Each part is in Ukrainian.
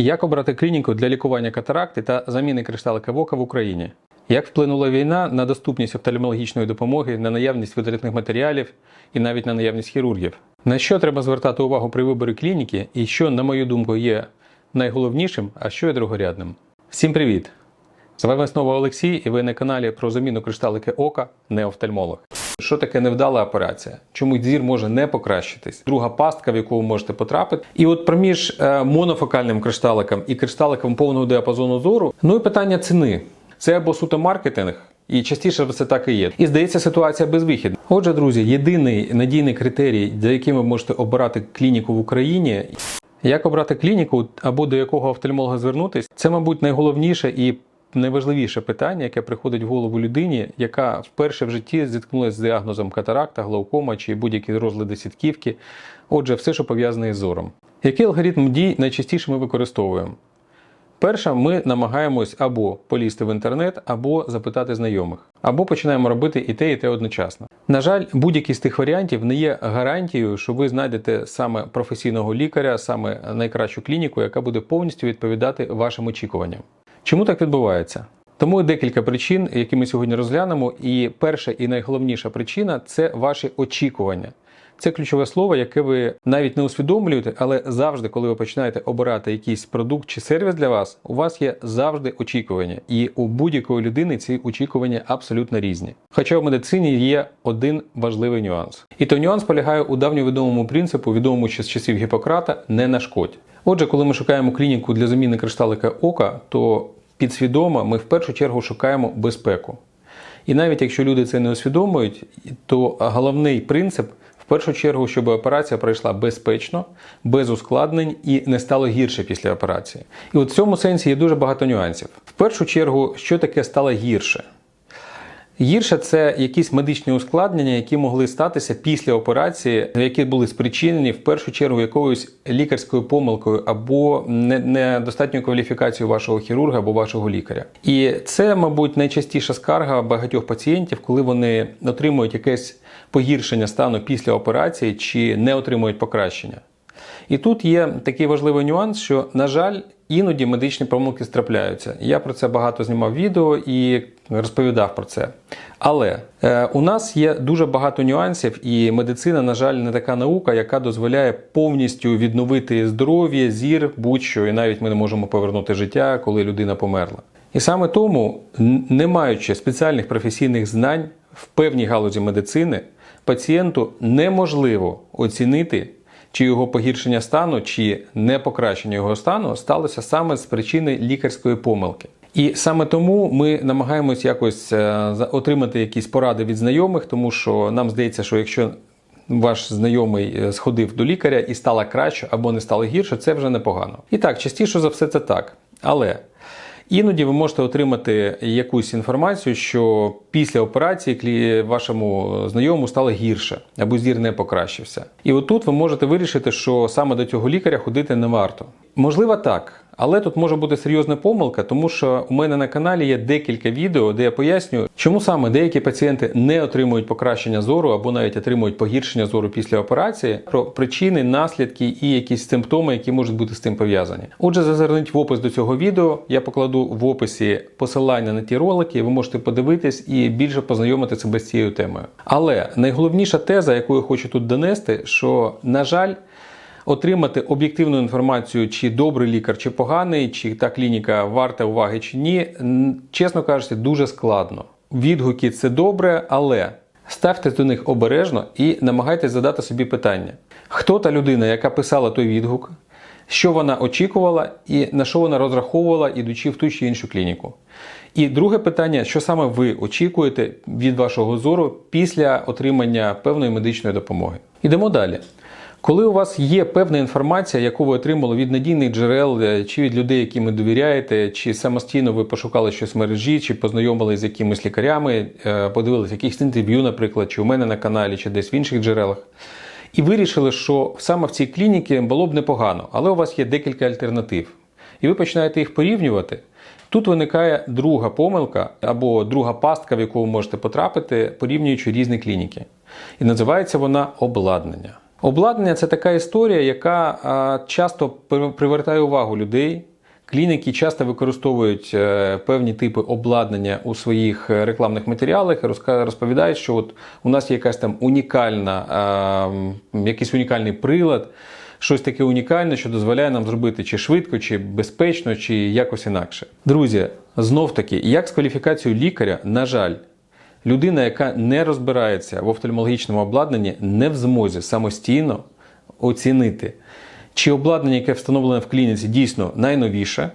Як обрати клініку для лікування катаракти та заміни кришталика в ока в Україні? Як вплинула війна на доступність офтальмологічної допомоги, на наявність витратних матеріалів і навіть на наявність хірургів? На що треба звертати увагу при виборі клініки і що, на мою думку, є найголовнішим, а що є другорядним? Всім привіт! З вами знову Олексій, і ви на каналі про заміну кришталики ока не офтальмолог. Що таке невдала операція? Чому зір може не покращитись? Друга пастка, в яку ви можете потрапити. І от проміж е, монофокальним кришталиком і кришталиком повного діапазону зору, ну і питання ціни. Це або суто маркетинг, і частіше це так і є. І здається, ситуація безвихідна. Отже, друзі, єдиний надійний критерій, за яким ви можете обирати клініку в Україні. Як обрати клініку або до якого офтальмолога звернутись, це, мабуть, найголовніше і найважливіше питання, яке приходить в голову людині, яка вперше в житті зіткнулася з діагнозом катаракта, глаукома чи будь-які розлади сітківки. Отже, все, що пов'язане із зором. Який алгоритм дій найчастіше ми використовуємо? Перше, ми намагаємось або полізти в інтернет, або запитати знайомих, або починаємо робити і те, і те одночасно. На жаль, будь-який з тих варіантів не є гарантією, що ви знайдете саме професійного лікаря, саме найкращу клініку, яка буде повністю відповідати вашим очікуванням. Чому так відбувається? Тому декілька причин, які ми сьогодні розглянемо. І перша і найголовніша причина це ваші очікування. Це ключове слово, яке ви навіть не усвідомлюєте, але завжди, коли ви починаєте обирати якийсь продукт чи сервіс для вас, у вас є завжди очікування, і у будь-якої людини ці очікування абсолютно різні. Хоча в медицині є один важливий нюанс. І той нюанс полягає у давньовідомому принципу, відомому ще з часів Гіппократа, не нашкодь. Отже, коли ми шукаємо клініку для заміни кришталика ока, то підсвідомо ми в першу чергу шукаємо безпеку. І навіть якщо люди це не усвідомують, то головний принцип в першу чергу, щоб операція пройшла безпечно, без ускладнень і не стало гірше після операції. І от в цьому сенсі є дуже багато нюансів. В першу чергу, що таке стало гірше? Гірше це якісь медичні ускладнення, які могли статися після операції, які були спричинені в першу чергу якоюсь лікарською помилкою або недостатньою кваліфікацією вашого хірурга або вашого лікаря. І це, мабуть, найчастіша скарга багатьох пацієнтів, коли вони отримують якесь погіршення стану після операції чи не отримують покращення. І тут є такий важливий нюанс, що, на жаль, іноді медичні помилки страпляються. Я про це багато знімав відео і розповідав про це. Але е, у нас є дуже багато нюансів, і медицина, на жаль, не така наука, яка дозволяє повністю відновити здоров'я, зір, будь-що, і навіть ми не можемо повернути життя, коли людина померла. І саме тому, не маючи спеціальних професійних знань в певній галузі медицини, пацієнту неможливо оцінити чи його погіршення стану, чи не покращення його стану сталося саме з причини лікарської помилки. І саме тому ми намагаємось якось е, отримати якісь поради від знайомих, тому що нам здається, що якщо ваш знайомий е, сходив до лікаря і стало краще або не стало гірше, це вже непогано. І так, частіше за все це так. Але Іноді ви можете отримати якусь інформацію, що після операції вашому знайомому стало гірше або зір не покращився. І отут ви можете вирішити, що саме до цього лікаря ходити не варто. Можливо, так. Але тут може бути серйозна помилка, тому що у мене на каналі є декілька відео, де я пояснюю, чому саме деякі пацієнти не отримують покращення зору або навіть отримують погіршення зору після операції, про причини, наслідки і якісь симптоми, які можуть бути з цим пов'язані. Отже, зазирніть в опис до цього відео. Я покладу в описі посилання на ті ролики, ви можете подивитись і більше познайомити себе з цією темою. Але найголовніша теза, яку я хочу тут донести, що на жаль отримати об'єктивну інформацію, чи добрий лікар, чи поганий, чи та клініка варта уваги чи ні, чесно кажучи, дуже складно. Відгуки це добре, але ставте до них обережно і намагайтесь задати собі питання: хто та людина, яка писала той відгук, що вона очікувала і на що вона розраховувала, ідучи в ту чи іншу клініку. І друге питання: що саме ви очікуєте від вашого зору після отримання певної медичної допомоги? Ідемо далі. Коли у вас є певна інформація, яку ви отримали від надійних джерел, е, чи від людей, яким ви довіряєте, чи самостійно ви пошукали щось в мережі, чи познайомилися з якимись лікарями, е, подивилися якихось інтерв'ю, наприклад, чи у мене на каналі, чи десь в інших джерелах, і вирішили, що саме в цій клініці було б непогано, але у вас є декілька альтернатив. І ви починаєте їх порівнювати. Тут виникає друга помилка або друга пастка, в яку ви можете потрапити, порівнюючи різні клініки. І називається вона обладнання. Обладнання це така історія, яка а, часто привертає увагу людей. Клініки часто використовують е, певні типи обладнання у своїх е, рекламних матеріалах і розповідають, що от у нас є якась там унікальна, якийсь унікальний прилад, щось таке унікальне, що дозволяє нам зробити чи швидко, чи безпечно, чи якось інакше. Друзі, знов таки, як з кваліфікацією лікаря, на жаль, людина, яка не розбирається в офтальмологічному обладнанні, не в змозі самостійно оцінити, чи обладнання, яке встановлене в клініці, дійсно найновіше,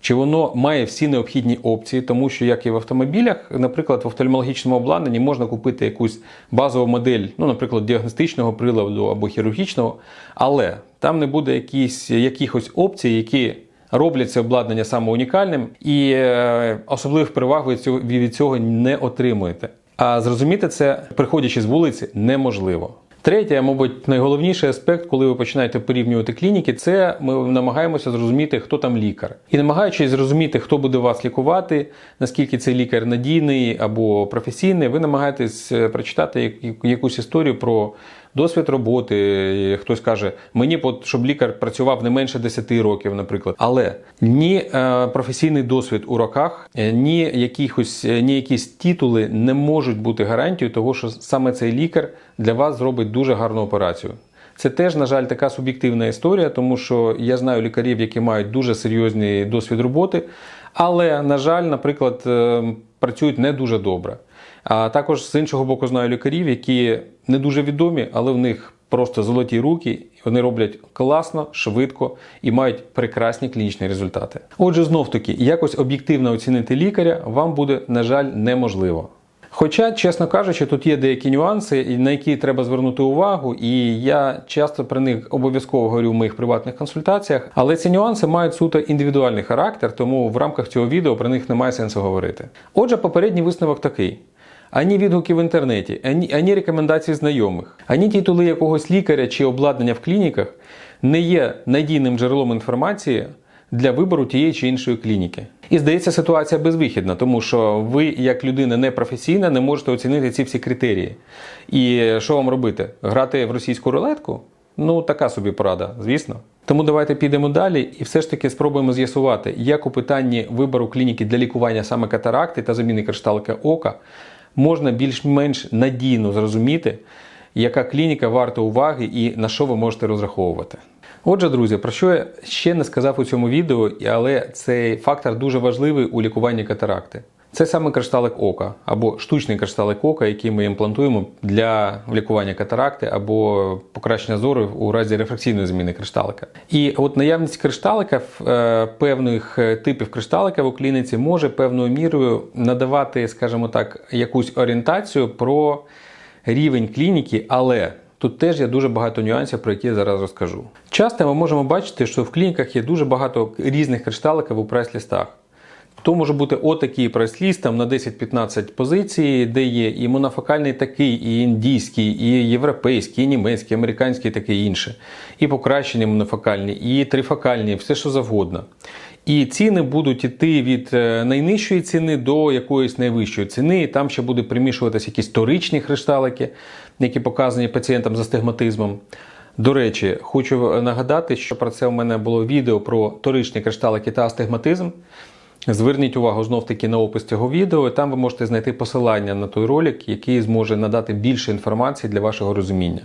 чи воно має всі необхідні опції, тому що, як і в автомобілях, наприклад, в офтальмологічному обладнанні можна купити якусь базову модель, ну, наприклад, діагностичного приладу або хірургічного, але там не буде якісь, якихось опцій, які роблять це обладнання саме унікальним, і е, особливих переваг ви від цього не отримуєте. А зрозуміти це, приходячи з вулиці, неможливо. Третє, мабуть, найголовніший аспект, коли ви починаєте порівнювати клініки, це ми намагаємося зрозуміти, хто там лікар. І намагаючись зрозуміти, хто буде вас лікувати, наскільки цей лікар надійний або професійний, ви намагаєтесь е, прочитати якусь історію про досвід роботи. Хтось каже, мені щоб лікар працював не менше 10 років, наприклад. Але ні е, професійний досвід у роках, е, ні якихось, е, ні якісь титули не можуть бути гарантією того, що саме цей лікар для вас зробить дуже гарну операцію. Це теж, на жаль, така суб'єктивна історія, тому що я знаю лікарів, які мають дуже серйозний досвід роботи, але, на жаль, наприклад, працюють не дуже добре. А також з іншого боку знаю лікарів, які не дуже відомі, але в них просто золоті руки, вони роблять класно, швидко і мають прекрасні клінічні результати. Отже, знов таки, якось об'єктивно оцінити лікаря вам буде, на жаль, неможливо. Хоча, чесно кажучи, тут є деякі нюанси, на які треба звернути увагу, і я часто про них обов'язково говорю в моїх приватних консультаціях. Але ці нюанси мають суто індивідуальний характер, тому в рамках цього відео про них немає сенсу говорити. Отже, попередній висновок такий. Ані відгуки в інтернеті, ані, ані рекомендації знайомих, ані титули якогось лікаря чи обладнання в клініках не є надійним джерелом інформації для вибору тієї чи іншої клініки. І здається, ситуація безвихідна, тому що ви, як людина непрофесійна, не можете оцінити ці всі критерії. І що вам робити? Грати в російську рулетку? Ну, така собі порада, звісно. Тому давайте підемо далі і все ж таки спробуємо з'ясувати, як у питанні вибору клініки для лікування саме катаракти та заміни кришталика ока можна більш-менш надійно зрозуміти, яка клініка варта уваги і на що ви можете розраховувати. Отже, друзі, про що я ще не сказав у цьому відео, але цей фактор дуже важливий у лікуванні катаракти. Це саме кришталик ока або штучний кришталик ока, який ми імплантуємо для лікування катаракти або покращення зору у разі рефракційної зміни кришталика. І от наявність кришталика е, певних е, типів кришталика у клініці може певною мірою надавати, скажімо так, якусь орієнтацію про рівень клініки, але тут теж є дуже багато нюансів, про які я зараз розкажу. Часто ми можемо бачити, що в клініках є дуже багато різних кришталиків у прайс-лістах. То може бути отакий прайс-ліст там на 10-15 позицій, де є і монофокальний такий, і індійський, і європейський, і німецький, і американський, і таке інше. І покращені монофокальні, і трифокальні, все що завгодно. І ціни будуть іти від е, найнижчої ціни до якоїсь найвищої ціни. І там ще буде примішуватися якісь торичні кришталики, які показані пацієнтам з астигматизмом. До речі, хочу нагадати, що про це у мене було відео про торичні кришталики та астигматизм. Зверніть увагу знов таки на опис цього відео, і там ви можете знайти посилання на той ролик, який зможе надати більше інформації для вашого розуміння.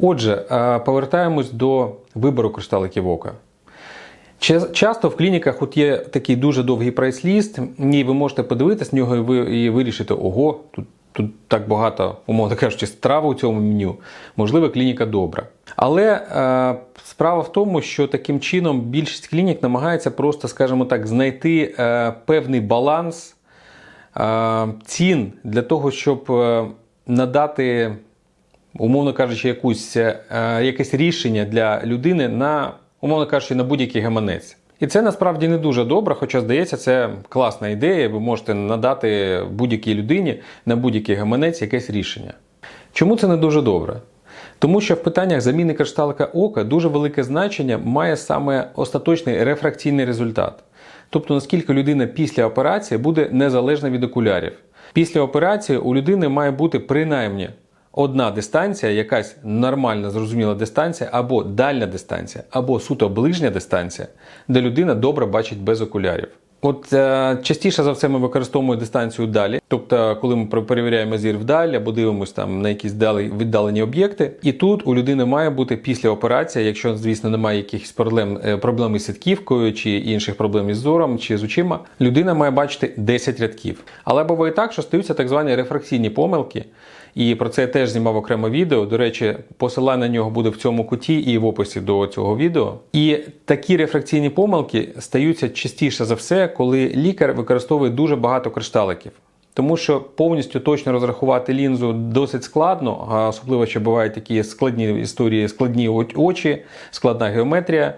Отже, е, повертаємось до вибору кришталиків ока. Часто в клініках от є такий дуже довгий прайс-ліст, і ви можете подивитись на нього і ви і вирішити, ого, тут, тут так багато, умовно кажучи, страви у цьому меню. Можливо, клініка добра. Але е, справа в тому, що таким чином більшість клінік намагається просто, скажімо так, знайти е, певний баланс е, цін для того, щоб е, надати, умовно кажучи, якусь, е, якесь рішення для людини на, умовно кажучи, на будь-який гаманець. І це насправді не дуже добре, хоча здається, це класна ідея. Ви можете надати будь-якій людині на будь-який гаманець якесь рішення. Чому це не дуже добре? Тому що в питаннях заміни кришталика ока дуже велике значення має саме остаточний рефракційний результат. Тобто наскільки людина після операції буде незалежна від окулярів. Після операції у людини має бути принаймні одна дистанція, якась нормальна, зрозуміла дистанція, або дальня дистанція, або суто ближня дистанція, де людина добре бачить без окулярів. От е, частіше за все ми використовуємо дистанцію далі. Тобто, коли ми перевіряємо зір вдаль або дивимося там на якісь віддалені об'єкти. І тут у людини має бути після операції, якщо, звісно, немає якихось проблем, е, проблем із сітківкою чи інших проблем із зором чи з очима, людина має бачити 10 рядків. Але буває так, що стаються так звані рефракційні помилки. І про це я теж знімав окремо відео. До речі, посилання на нього буде в цьому куті і в описі до цього відео. І такі рефракційні помилки стаються частіше за все, коли лікар використовує дуже багато кришталиків. Тому що повністю точно розрахувати лінзу досить складно, а особливо що бувають такі складні історії, складні очі, складна геометрія.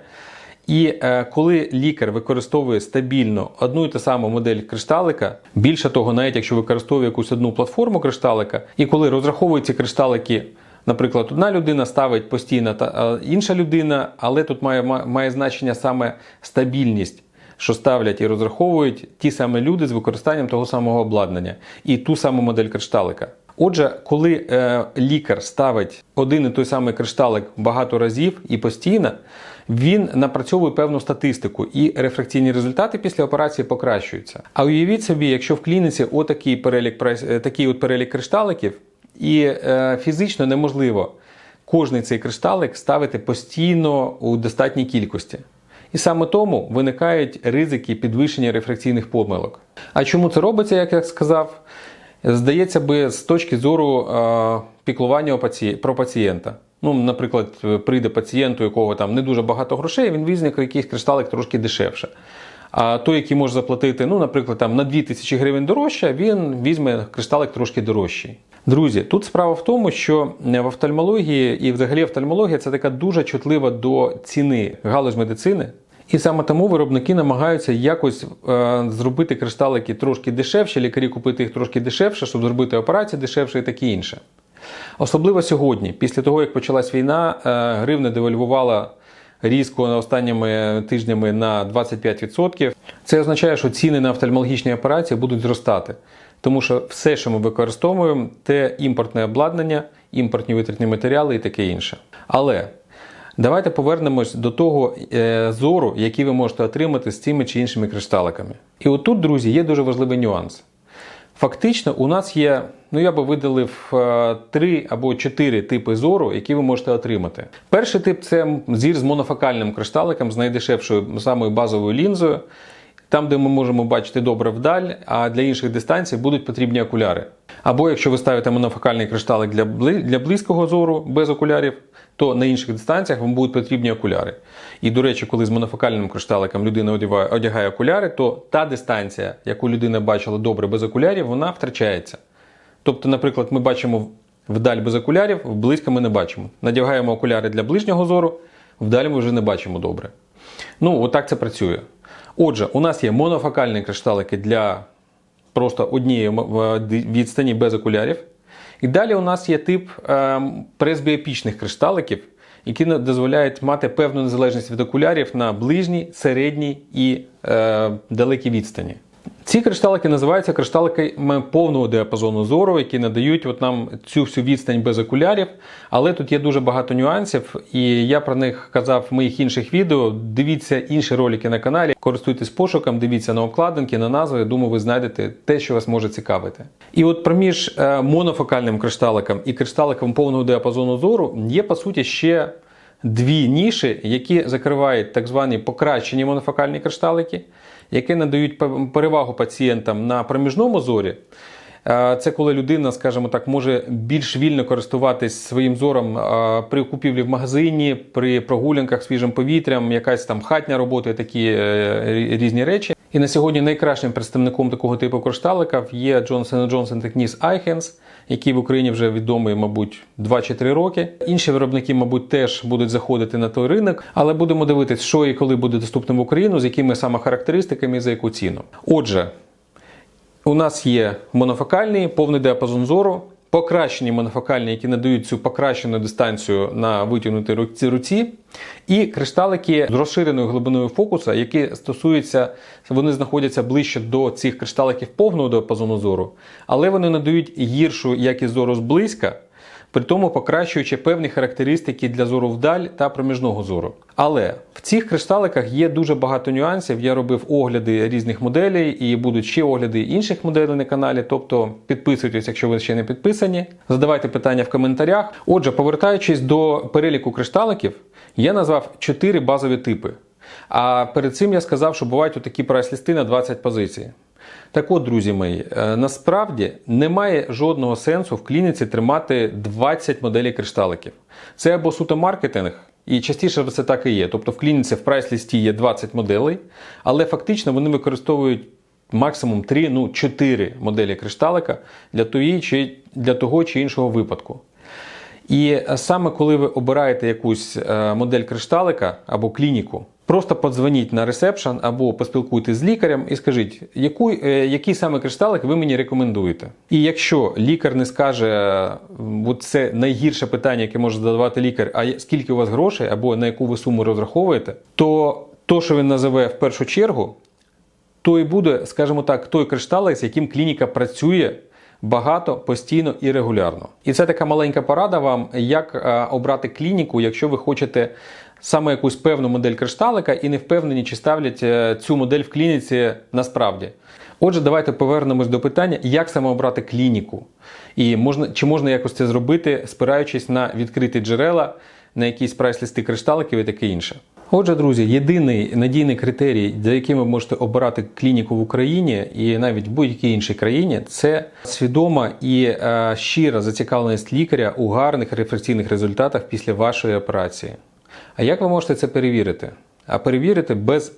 І е, коли лікар використовує стабільно одну і ту саму модель кришталика, більше того, навіть якщо використовує якусь одну платформу кришталика, і коли розраховує ці кришталики, наприклад, одна людина ставить постійно та е, інша людина, але тут має, має значення саме стабільність. Що ставлять і розраховують ті самі люди з використанням того самого обладнання і ту саму модель кришталика. Отже, коли е, лікар ставить один і той самий кришталик багато разів і постійно, він напрацьовує певну статистику, і рефракційні результати після операції покращуються. А уявіть собі, якщо в клініці отакий перелік е, такий от перелік кришталиків, і е, фізично неможливо кожний цей кришталик ставити постійно у достатній кількості. І саме тому виникають ризики підвищення рефракційних помилок. А чому це робиться, як я сказав? Здається би, з точки зору е, піклування про пацієнта. Ну, наприклад, прийде пацієнт, у якого там не дуже багато грошей, він візьме якийсь кришталик трошки дешевше. А той, який може заплатити, ну, наприклад, там на 2000 гривень дорожче, він візьме кришталик трошки дорожчий. Друзі, тут справа в тому, що в офтальмології і взагалі офтальмологія це така дуже чутлива до ціни галузь медицини. І саме тому виробники намагаються якось е, зробити кришталики трошки дешевше, лікарі купити їх трошки дешевше, щоб зробити операції дешевше і таке інше. Особливо сьогодні, після того, як почалась війна, е, гривня девальвувала різко останніми тижнями на 25%. Це означає, що ціни на офтальмологічні операції будуть зростати. Тому що все, що ми використовуємо, це імпортне обладнання, імпортні витратні матеріали і таке інше. Але давайте повернемось до того е, зору, який ви можете отримати з цими чи іншими кришталиками. І отут, друзі, є дуже важливий нюанс. Фактично, у нас є, ну я би видалив е, три або чотири типи зору, які ви можете отримати. Перший тип це зір з монофокальним кришталиком, з найдешевшою самою базовою лінзою, там, де ми можемо бачити добре вдаль, а для інших дистанцій будуть потрібні окуляри. Або якщо ви ставите монофокальний кришталик для, для близького зору без окулярів, то на інших дистанціях вам будуть потрібні окуляри. І, до речі, коли з монофокальним кришталиком людина одягає, одягає окуляри, то та дистанція, яку людина бачила добре без окулярів, вона втрачається. Тобто, наприклад, ми бачимо вдаль без окулярів, вблизько ми не бачимо. Надягаємо окуляри для ближнього зору, вдаль ми вже не бачимо добре. Ну, отак це працює. Отже, у нас є монофокальні кришталики для просто однієї відстані без окулярів. І далі у нас є тип е, пресбіопічних кришталиків, які дозволяють мати певну незалежність від окулярів на ближній, середній і е, далекій відстані. Ці кришталики називаються кришталиками повного діапазону зору, які надають от нам цю всю відстань без окулярів. Але тут є дуже багато нюансів, і я про них казав в моїх інших відео. Дивіться інші ролики на каналі, користуйтесь пошуком, дивіться на обкладинки, на назви. Думаю, ви знайдете те, що вас може цікавити. І от проміж е, монофокальним кришталиком і кришталиком повного діапазону зору є по суті ще дві ніші, які закривають так звані покращені монофокальні кришталики, які надають пе- перевагу пацієнтам на проміжному зорі. Е, Це коли людина, скажімо так, може більш вільно користуватись своїм зором е, при купівлі в магазині, при прогулянках свіжим повітрям, якась там хатня робота, і такі е, різні речі. І на сьогодні найкращим представником такого типу кришталиків є Johnson Johnson Technics iHands, який в Україні вже відомий, мабуть, 2 чи 3 роки. Інші виробники, мабуть, теж будуть заходити на той ринок, але будемо дивитись, що і коли буде доступним в Україну, з якими саме характеристиками і за яку ціну. Отже, у нас є монофокальний повний діапазон зору, покращені монофокальні, які надають цю покращену дистанцію на витягнутій руці- і кришталики з розширеною глибиною фокуса, які стосуються, вони знаходяться ближче до цих кришталиків повного діапазону зору, але вони надають гіршу якість зору зблизька. При тому покращуючи певні характеристики для зору вдаль та проміжного зору. Але в цих кришталиках є дуже багато нюансів. Я робив огляди різних моделей і будуть ще огляди інших моделей на каналі. Тобто підписуйтесь, якщо ви ще не підписані. Задавайте питання в коментарях. Отже, повертаючись до переліку кришталиків, я назвав 4 базові типи. А перед цим я сказав, що бувають такі прайс-листи на 20 позицій. Так от, друзі мої, е, насправді немає жодного сенсу в клініці тримати 20 моделей кришталиків. Це або суто маркетинг, і частіше це так і є. Тобто в клініці в прайс-листі є 20 моделей, але фактично вони використовують максимум 3, ну 4 моделі кришталика для, тої, чи, для того чи іншого випадку. І саме коли ви обираєте якусь е, модель кришталика або клініку, просто подзвоніть на ресепшн або поспілкуйтесь з лікарем і скажіть, яку, е, який саме кришталик ви мені рекомендуєте. І якщо лікар не скаже, от це найгірше питання, яке може задавати лікар, а скільки у вас грошей або на яку ви суму розраховуєте, то то, що він називе в першу чергу, то і буде, скажімо так, той кришталик, з яким клініка працює багато, постійно і регулярно. І це така маленька порада вам, як е, обрати клініку, якщо ви хочете саме якусь певну модель кришталика і не впевнені, чи ставлять е, цю модель в клініці насправді. Отже, давайте повернемось до питання, як саме обрати клініку, і можна чи можна якось це зробити, спираючись на відкриті джерела, на якісь прайс-листи кришталиків і таке інше. Отже, друзі, єдиний надійний критерій, за яким ви можете обирати клініку в Україні і навіть в будь-якій іншій країні, це свідома і е, щира зацікавленість лікаря у гарних рефлексійних результатах після вашої операції. А як ви можете це перевірити? А перевірити без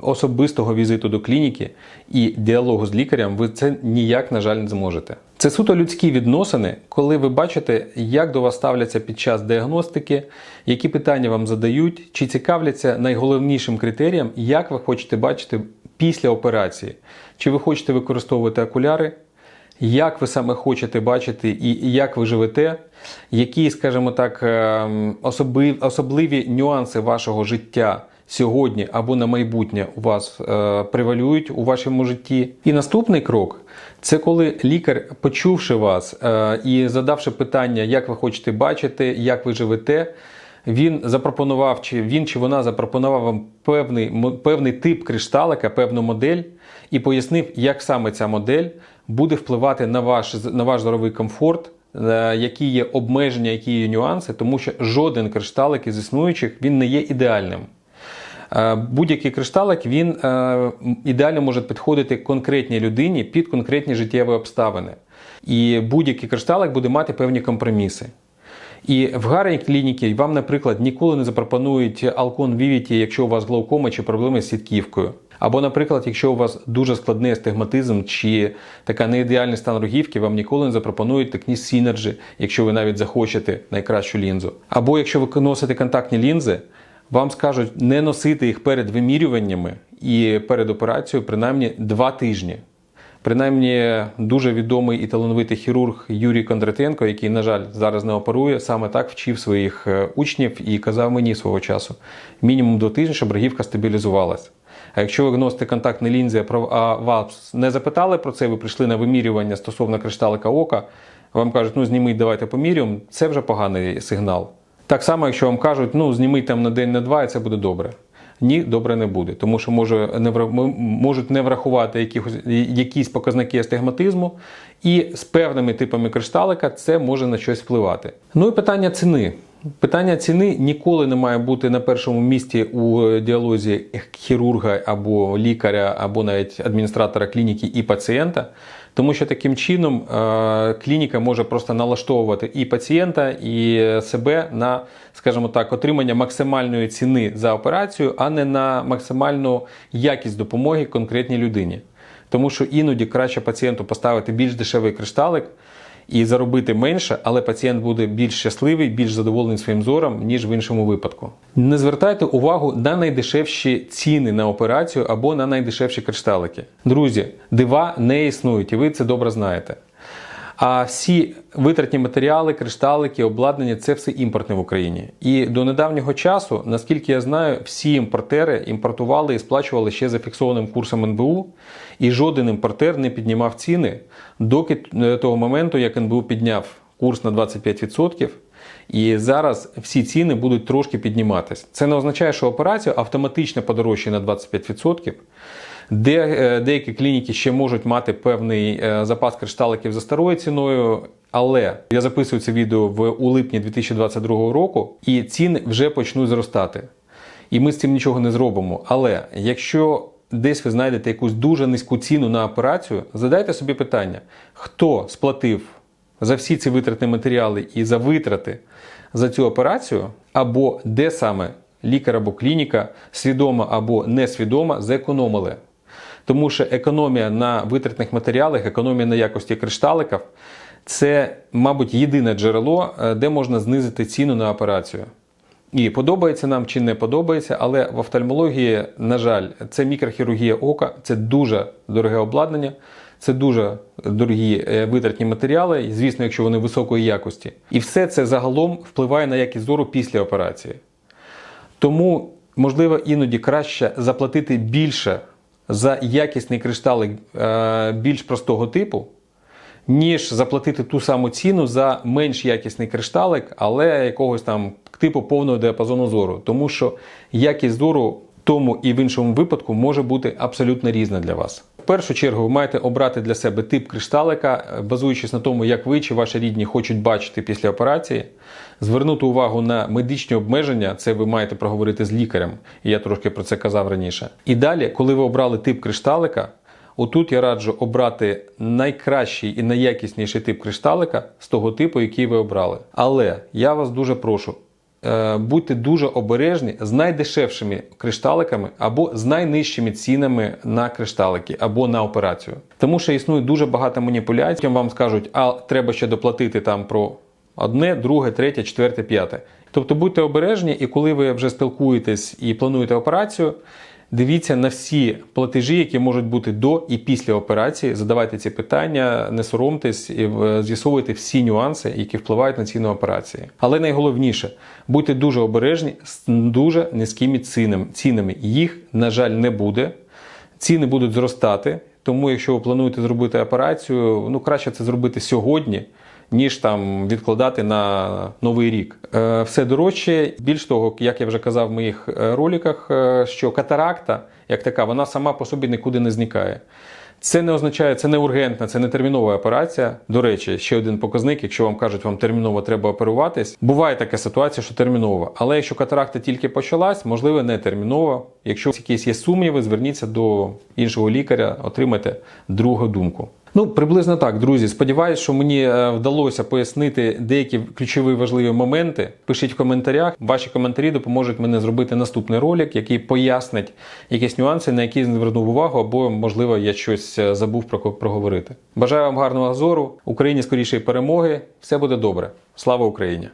особистого візиту до клініки і діалогу з лікарем ви це ніяк, на жаль, не зможете. Це суто людські відносини, коли ви бачите, як до вас ставляться під час діагностики, які питання вам задають, чи цікавляться найголовнішим критерієм, як ви хочете бачити після операції, чи ви хочете використовувати окуляри, як ви саме хочете бачити і як ви живете, які, скажімо так, ем, особливі нюанси вашого життя сьогодні або на майбутнє у вас е, превалюють у вашому житті. І наступний крок це коли лікар, почувши вас е, і задавши питання, як ви хочете бачити, як ви живете. Він запропонував, чи він чи вона запропонував вам певний певний тип кришталика, певну модель, і пояснив, як саме ця модель буде впливати на ваш на ваш здоровий комфорт, е, які є обмеження, які є нюанси, тому що жоден кришталик із існуючих він не є ідеальним. Е, будь-який кришталик він е, ідеально може підходити конкретній людині під конкретні життєві обставини. І будь-який кришталик буде мати певні компроміси. І в гарній клініці вам, наприклад, ніколи не запропонують Alcon Vivity, якщо у вас глаукома чи проблеми з сітківкою. Або, наприклад, якщо у вас дуже складний астигматизм чи така неідеальний стан рогівки, вам ніколи не запропонують Technics Synergy, якщо ви навіть захочете найкращу лінзу. Або якщо ви носите контактні лінзи, вам скажуть не носити їх перед вимірюваннями і перед операцією принаймні два тижні. Принаймні, дуже відомий і талановитий хірург Юрій Кондратенко, який, на жаль, зараз не оперує, саме так вчив своїх е, учнів і казав мені свого часу: мінімум до тижня, щоб рогівка стабілізувалась. А якщо ви носите контактні лінзи, а вас не запитали про це, ви прийшли на вимірювання стосовно кришталика ока, вам кажуть, ну зніміть, давайте помірюємо, це вже поганий сигнал. Так само, якщо вам кажуть, ну зніміть там на день на два, і це буде добре. Ні, добре не буде, тому що може не можуть не врахувати якихось, якісь показники астигматизму, і з певними типами кришталика це може на щось впливати. Ну і питання ціни. Питання ціни ніколи не має бути на першому місці у діалозі хірурга або лікаря, або навіть адміністратора клініки і пацієнта. Тому що таким чином е, клініка може просто налаштовувати і пацієнта, і себе на, скажімо так, отримання максимальної ціни за операцію, а не на максимальну якість допомоги конкретній людині. Тому що іноді краще пацієнту поставити більш дешевий кришталик і заробити менше, але пацієнт буде більш щасливий, більш задоволений своїм зором, ніж в іншому випадку. Не звертайте увагу на найдешевші ціни на операцію або на найдешевші кришталики. Друзі, дива не існують, і ви це добре знаєте. А всі витратні матеріали, кришталики, обладнання це все імпортне в Україні. І до недавнього часу, наскільки я знаю, всі імпортери імпортували і сплачували ще за фіксованим курсом НБУ, і жоден імпортер не піднімав ціни доки до того моменту, як НБУ підняв курс на 25%. І зараз всі ціни будуть трошки підніматись. Це не означає, що операція автоматично подорожчає на 25%. Де е, деякі клініки ще можуть мати певний е, запас кришталиків за старою ціною. Але я записую це відео в у липні 2022 року, і ціни вже почнуть зростати. І ми з цим нічого не зробимо. Але якщо десь ви знайдете якусь дуже низьку ціну на операцію, задайте собі питання, хто сплатив за всі ці витратні матеріали і за витрати за цю операцію, або де саме лікар або клініка свідомо або несвідомо зекономили. Тому що економія на витратних матеріалах, економія на якості кришталиків це, мабуть, єдине джерело, е, де можна знизити ціну на операцію. І подобається нам чи не подобається, але в офтальмології, на жаль, це мікрохірургія ока, це дуже дороге обладнання, це дуже дорогі е, витратні матеріали, звісно, якщо вони високої якості. І все це загалом впливає на якість зору після операції. Тому, можливо, іноді краще заплатити більше за якісний кришталик е, більш простого типу, ніж заплатити ту саму ціну за менш якісний кришталик, але якогось там типу повного діапазону зору. Тому що якість зору тому і в іншому випадку може бути абсолютно різна для вас. В першу чергу ви маєте обрати для себе тип кришталика, базуючись на тому, як ви чи ваші рідні хочуть бачити після операції, звернути увагу на медичні обмеження, це ви маєте проговорити з лікарем, і я трошки про це казав раніше. І далі, коли ви обрали тип кришталика, Отут я раджу обрати найкращий і найякісніший тип кришталика з того типу, який ви обрали. Але я вас дуже прошу, е, будьте дуже обережні з найдешевшими кришталиками або з найнижчими цінами на кришталики або на операцію. Тому що існує дуже багато маніпуляцій. Вам скажуть, а треба ще доплатити там про одне, друге, третє, четверте, п'яте. Тобто будьте обережні, і коли ви вже спілкуєтесь і плануєте операцію. Дивіться на всі платежі, які можуть бути до і після операції. Задавайте ці питання, не соромтесь і е, з'ясовуйте всі нюанси, які впливають на ціну операції. Але найголовніше будьте дуже обережні з дуже низькими цінами. цінами. Їх, на жаль, не буде. Ціни будуть зростати. Тому, якщо ви плануєте зробити операцію, ну краще це зробити сьогодні. Ніж там відкладати на новий рік. Е, Все дорожче. Більш того, як я вже казав в моїх е, роликах, е, що катаракта, як така, вона сама по собі нікуди не зникає. Це не означає, це не ургентна, це не термінова операція. До речі, ще один показник, якщо вам кажуть, вам терміново треба оперуватись, буває така ситуація, що терміново. Але якщо катаракта тільки почалась, можливо, не терміново. Якщо якісь є сумніви, зверніться до іншого лікаря, отримайте другу думку. Ну, приблизно так, друзі. Сподіваюсь, що мені е, вдалося пояснити деякі ключові важливі моменти. Пишіть в коментарях. Ваші коментарі допоможуть мені зробити наступний ролик, який пояснить якісь нюанси, на які звернув увагу, або, можливо, я щось е, забув про проговорити. Бажаю вам гарного зору, Україні скорішої перемоги. Все буде добре. Слава Україні!